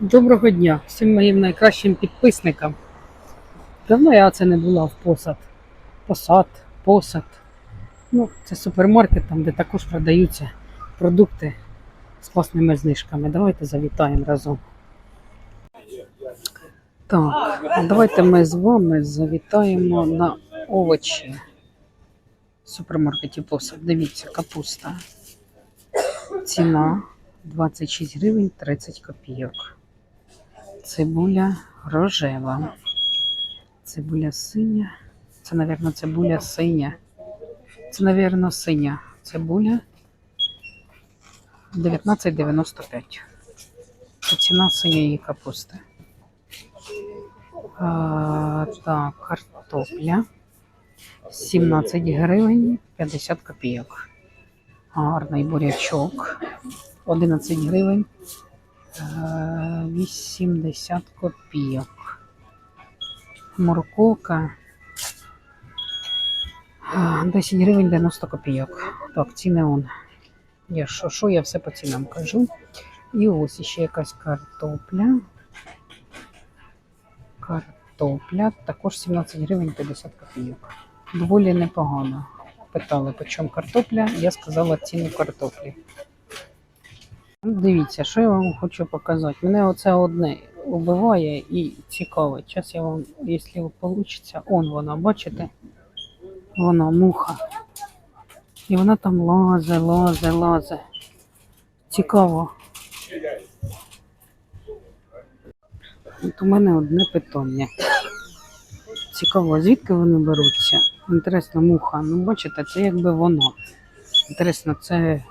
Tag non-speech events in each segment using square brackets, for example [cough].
Доброго дня всім моїм найкращим підписникам. Давно я це не була в посад. Посад, посад. Ну, це супермаркет, там, де також продаються продукти з класними знижками. Давайте завітаємо разом. Так, давайте ми з вами завітаємо на овочі в супермаркеті посад. Дивіться, капуста. Ціна 26 гривень 30 копійок. Цибуля рожева. Цибуля синя. Це, мабуть, цибуля синя. Це, мабуть, синя цибуля 19,95. Це ціна синьої капусти. А, так, картопля 17 гривень 50 копійок. Гарний бурячок 11 гривень 80 копійок. Морковка е, 10 гривень 90 копійок. Так, ціни он. Я що, що я все по цінам кажу. І ось ще якась картопля. Картопля також 17 гривень 50 копійок. Доволі непогано. Питали, по чому картопля, я сказала ціну картоплі. Дивіться, що я вам хочу показати. Мене оце одне убиває і цікавить. Зараз я вам, якщо вийде, он вона, бачите? Вона муха. І вона там лазе, лазе, лазе. Цікаво. От у мене одне питання. Цікаво, звідки вони беруться? Інтересно, муха. Ну, бачите, це якби воно. Інтересно, це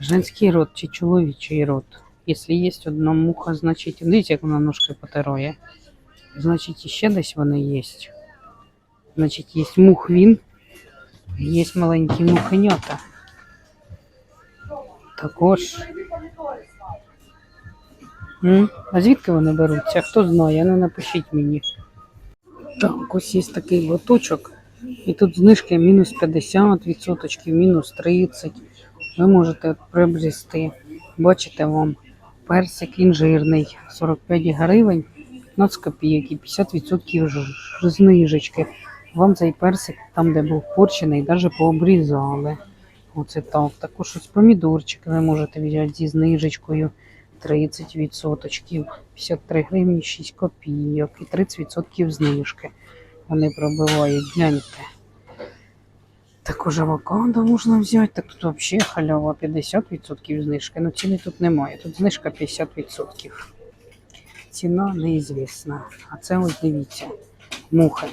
Женський род чи чоловічий род. Якщо є одна муха, значить, дивіться, як вона ножки потирає. Значить, іще десь вони є. Значить, є мухвін, є маленькі мухенята. Також. М? А звідки вони беруться? Хто знає, ну напишіть мені. Так, ось є такий лоточок. І тут знижки мінус 50%, мінус 30%. Ви можете приобрести. Бачите вам персик інжирний 45 гривень 15 копійок і 50% знижечки. Вам цей персик, там, де був порчений, навіть пообрізали. Оце так. Також ось помідорчики ви можете взяти зі знижечкою 30%, 53 гривні 6 копійок і 30% знижки. Вони пробивають, гляньте. Також авокадо можна взяти, так тут взагалі халява 50% знижки. Ну ціни тут немає, тут знижка 50%. Ціна неізвісна. А це ось дивіться, мухи.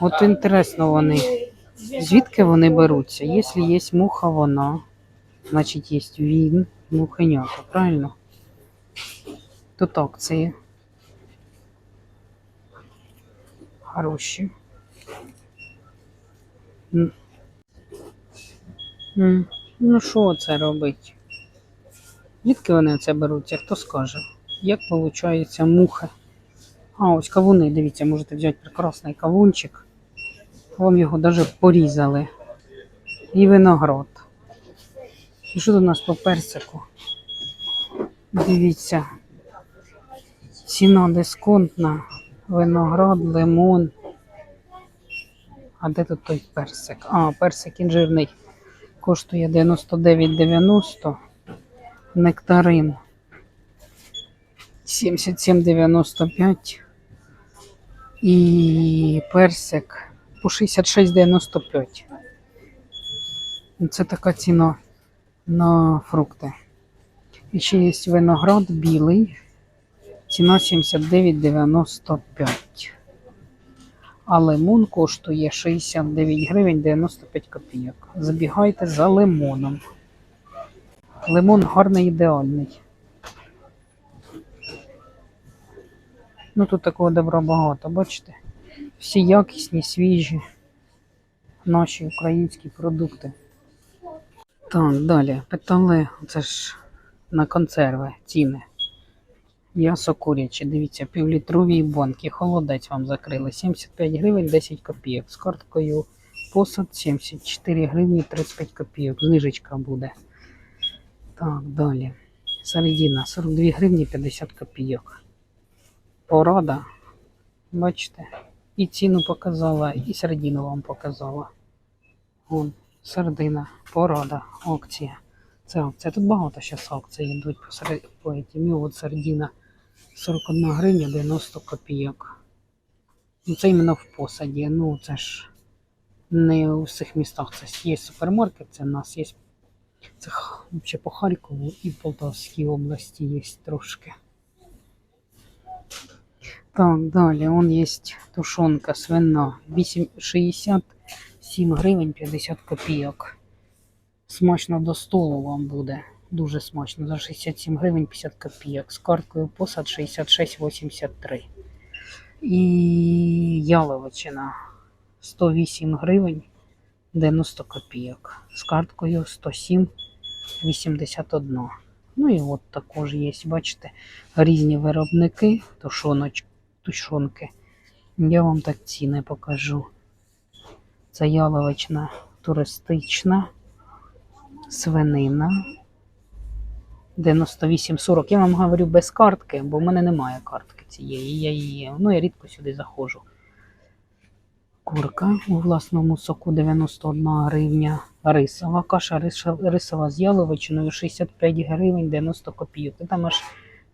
От інтересно вони. Звідки вони беруться? Якщо є муха, вона, значить є він, мухенята, правильно? Тут акції. Хороші. Ну що це робить? Звідки вони це беруться? Хто скаже? Як виходить муха? А, ось кавуни, дивіться, можете взяти прекрасний кавунчик. Вам його навіть порізали. І виноград. І що тут нас по персику? Дивіться. Ціна дисконтна. Виноград, лимон. А де тут той персик? А, персик інжирний коштує 99,90. Нектарин 77,95. І персик по 66,95. Це така ціна на фрукти. І ще є виноград білий. Ціна 79,95. А лимон коштує 69 гривень 95 копійок. Забігайте за лимоном. Лимон гарний ідеальний. Ну тут такого добра багато, бачите? Всі якісні, свіжі, наші українські продукти. Так, далі. Питали, це ж на консерви ціни. М'ясо куряче, дивіться, півлітрові банки. Холодець вам закрили. 75 гривень 10 копійок. З карткою посуд 74 гривні 35 копійок. Знижечка буде. Так, далі. Середина 42 гривні 50 копійок. Порада. Бачите? І ціну показала, і середину вам показала. Вон, середина, порада, акція. Це акція. Тут багато зараз акцій йдуть по, серед... по этим. І от середина 41 гривня 90 копійок. Ну, це іменно в посаді. Ну, це ж не у всіх містах. Це є супермаркет, це в нас є. Це взагалі по Харкову і Полтавській області є трошки. Так, далі, он є тушонка свина 8, 67 гривень 50 копійок. Смачно до столу вам буде. Дуже смачно. За 67 гривень 50 копійок. З карткою посад 66,83. І яловичина 108 гривень 90 копійок. З карткою 107,81. Ну і от також є, бачите, різні виробники тушоноч, тушонки. Я вам так ціни покажу. Це яловична туристична свинина 98,40. Я вам говорю без картки, бо в мене немає картки цієї. Я її, ну я рідко сюди заходжу. Курка у власному соку 91 гривня. Рисова каша рисова з яловичиною 65 гривень 90 копійок. Це там аж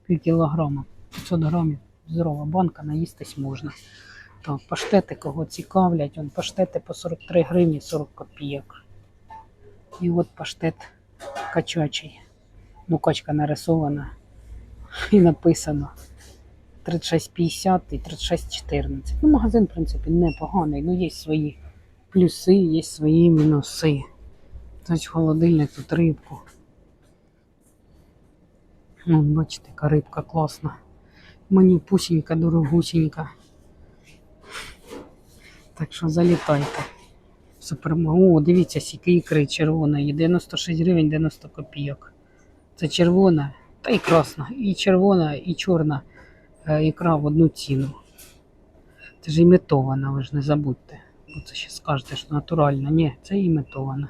пів кілограма, 500 грамів. Здорова банка, наїстись можна. Так, паштети кого цікавлять, он паштети по 43 гривні 40 копійок. І от паштет качачий. Ну, качка нарисована і написано 36,50 і 36,14. Ну, магазин, в принципі, непоганий. Ну, є свої плюси, є свої мінуси. Ось холодильник тут рибку. Ну, бачите, яка рибка класна. Мені пусінька, дорогусінька. Так що залітайте. Супермагу. О, дивіться, скільки ікри червоної. 96 гривень 90 копійок. Це червона, та і красна, і червона, і чорна е, ікра в одну ціну. Це ж імітована, ви ж не забудьте. Бо це ще скажете, що натуральна. Ні, це імітована.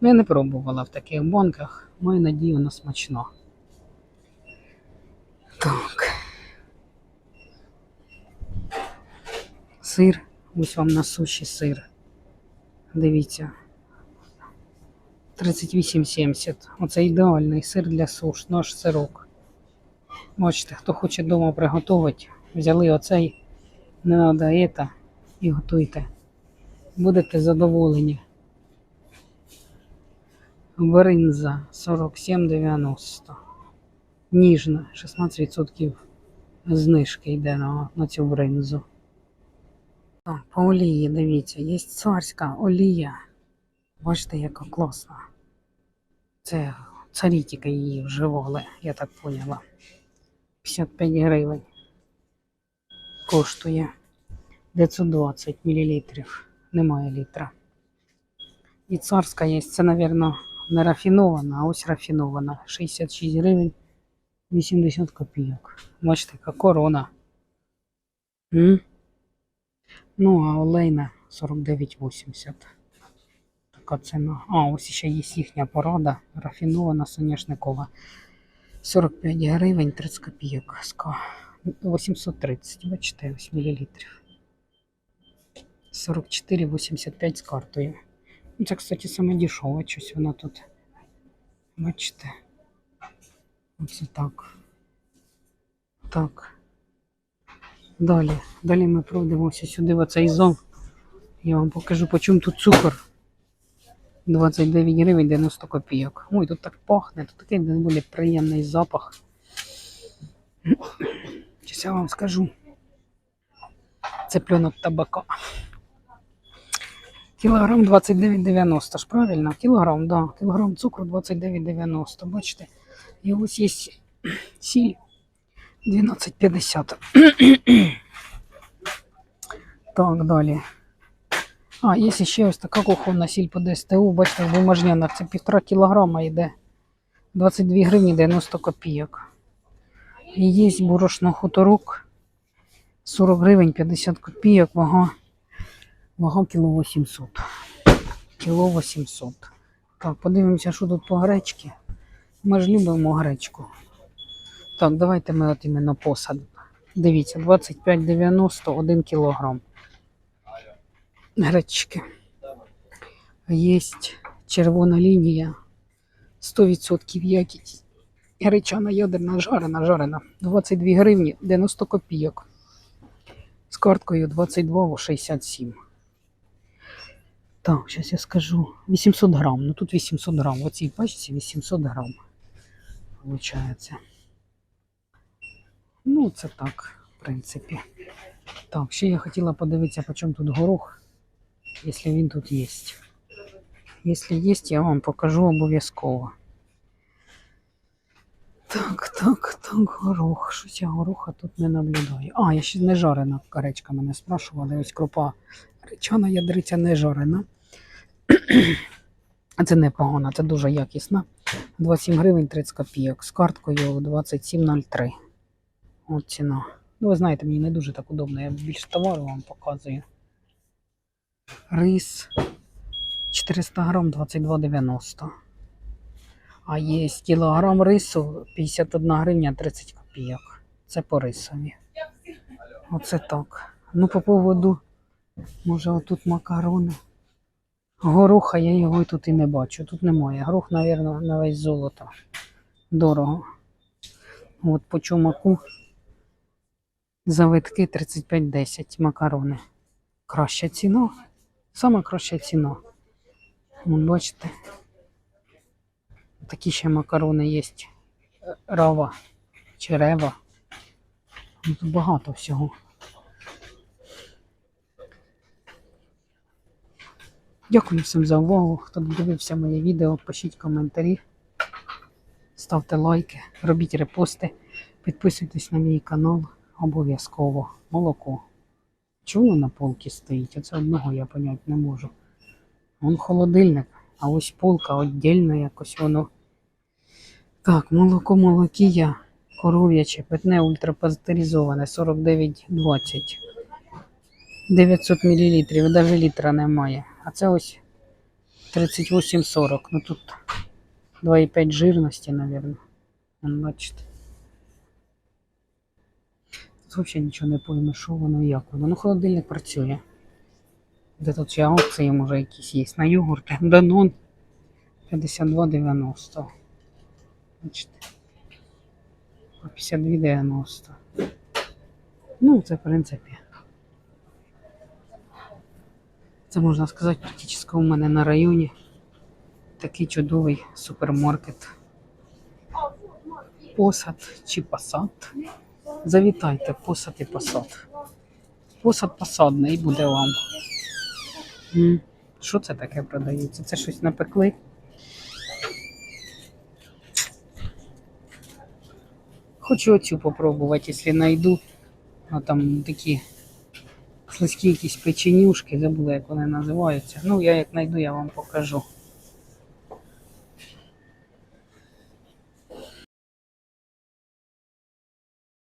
Ну, я не пробувала в таких банках. Маю надію, вона смачна. Так. Сир. Ось вам на суші сир. Дивіться. 38,70. Оце ідеальний сир для суш, наш сирок. Бачите, хто хоче вдома приготувати, взяли оцей, не це і готуйте. Будете задоволені. Бринза 47,90. Ніжна, 16% знижки йде на, на цю бринзу. По олії, дивіться, є царська олія. Бачите, яка класна. Це царі тільки її вживали, я так поняла. 55 гривень коштує 920 мл. Немає літра. І царська є, це, мабуть, не рафінована, а ось рафінована. 66 гривень 80 копійок. Бачите, яка корона. М? Ну, а олейна 49,80. Така. А, ось ще є їхня порада. Рафінована соняшникова. 45 гривень 30 копійок. 830, бачите, ось мілілітрів. 44,85 з картою. Ну, Це, кстати, саме дешеве, щось воно тут. Бачите. Оце так. Так. Далі. Далі ми пройдемося сюди в оцей зон. Я вам покажу, по чому тут цукор. 29 гривень 90 копійок. Ой, тут так пахне, тут такий доволі приємний запах. Зараз я вам скажу. Це плюнок табака. Кілограм 29,90 ж правильно? Кілограм, да. Кілограм цукру 29,90. Бачите? І ось є сіль 12,50. Так, далі. А, є ще ось така кухонна сіль по ДСТУ, бачите, в бумажнянах це півтора кілограма йде. 22 гривні 90 копійок. І є борошно хуторок 40 гривень 50 копійок, вага, вага кіло 800. Кіло 800. Так, подивимося, що тут по гречці. Ми ж любимо гречку. Так, давайте ми от іменно посад. Дивіться, 25,90 1 кілограм. Гречки. Є червона лінія. 100% якість. Гречана ядерна жарена, жарена. 22 гривні 90 копійок. З карткою 22,67. Так, зараз я скажу. 800 грам. Ну тут 800 грам. В оцій пачці 800 грам. Получається. Ну, це так, в принципі. Так, ще я хотіла подивитися, по чому тут горох, якщо він тут є. Якщо є, я вам покажу обов'язково. Так, так, так, горох. Щось я гороха тут не наблюдаю. А, я ще не жарена каречка мене спрашували. Ось крупа речана ядриця не жарена. А Це непогано, це дуже якісно. 27 гривень 30 копійок. З карткою 27,03. От ціна. Ну, ви знаєте, мені не дуже так удобно. Я більше товару вам показую. Рис 400 грам 22,90. А є кілограм рису 51 гривня 30 копійок. Це по рисові. Оце так. Ну, по поводу, може, отут макарони. Гороха я його тут і не бачу. Тут немає. Горох, мабуть, на весь золото. Дорого. От по чумаку завитки 35,10 макарони. Краща ціна. Сама краща ціна. Вон, бачите. Такі ще макарони є. Рава чи рева. Ну, Тут багато всього. Дякую всім за увагу. Хто дивився моє відео, пишіть коментарі, ставте лайки, робіть репости, підписуйтесь на мій канал обов'язково. Молоко. Чому на полці стоїть? Оце одного я поняти не можу. Вон холодильник, а ось полка віддільно якось воно. Так, молоко молокія, коров'яче, питне ультрапастеризоване 49,20. 900 мл, навіть літра немає. А це ось 38,40. Ну тут 2,5 жирності, мабуть. Бачите. Взагалі нічого не пойме, що воно і як воно. Ну, холодильник працює. Де тут ще опції, може, якісь є. На йогурти. [laughs] Данон 52,90. Бачите. По 52,90. Ну, це, в принципі. Це можна сказати, практично у мене на районі такий чудовий супермаркет. Посад чи посад. Завітайте, посад і посад. Посад посадний буде вам. Що це таке продається? Це щось напекли? Хочу оцю попробувати, якщо знайду. А там такі слизькі якісь печенюшки, забула, як вони називаються. Ну, я як знайду, я вам покажу.